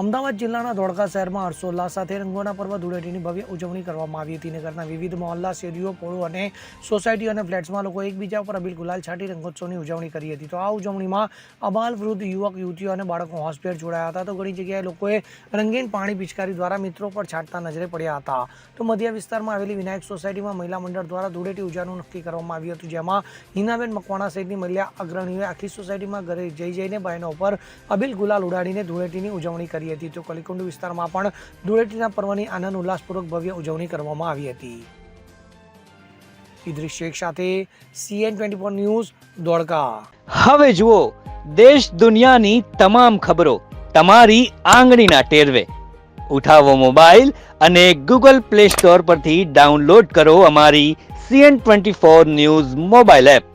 અમદાવાદ જિલ્લાના ધોળકા શહેરમાં હર્ષોલ્લાસ સાથે રંગોના પર્વ ધૂળેટીની ભવ્ય ઉજવણી કરવામાં આવી હતી નગરના વિવિધ મહોલ્લા, શેરીઓ, પોળો અને સોસાયટી અને ફ્લેટ્સમાં લોકો એકબીજા પર અબીલ ગુલાલ છાંટી રંગોત્સવની ઉજવણી કરી હતી. તો આ ઉજવણીમાં અબાલ વૃદ્ધ યુવક, યુવતીઓ અને બાળકો હોસ્પિટલ જોડાયા હતા. તો ઘણી જગ્યાએ લોકોએ રંગીન પાણી પિચકારી દ્વારા મિત્રો પર છાંટતા નજરે પડ્યા હતા. તો મધ્ય વિસ્તારમાં આવેલી વિનાયક સોસાયટીમાં મહિલા મંડળ દ્વારા ધૂળેટી ઉજવવાનું નક્કી કરવામાં આવ્યું હતું, જેમાં હિનાબેન મકવાણા સહિતની મહિલા અગ્રણીઓએ આખી સોસાયટીમાં ઘરે જઈ જઈને બહેનો પર અબીલ ગુલાલ ઉડાડીને ધૂળેટીની ઉજવણી કરી હતી. તો કલીકુંડ વિસ્તારમાં પણ ધૂળેટીના પર્વની આનંદ ઉલ્લાસપૂર્વક ભવ્ય ઉજવણી કરવામાં આવી હતી. ઇદ્રિસ સાથે સીએન ટ્વેન્ટી ફોર ન્યૂઝ દોડકા હવે જુઓ, દેશ દુનિયાની તમામ ખબરો તમારી આંગળીના ટેરવે. ઉઠાવો મોબાઈલ અને ગૂગલ પ્લે સ્ટોર પરથી ડાઉનલોડ કરો અમારી CN twenty four news mobile app.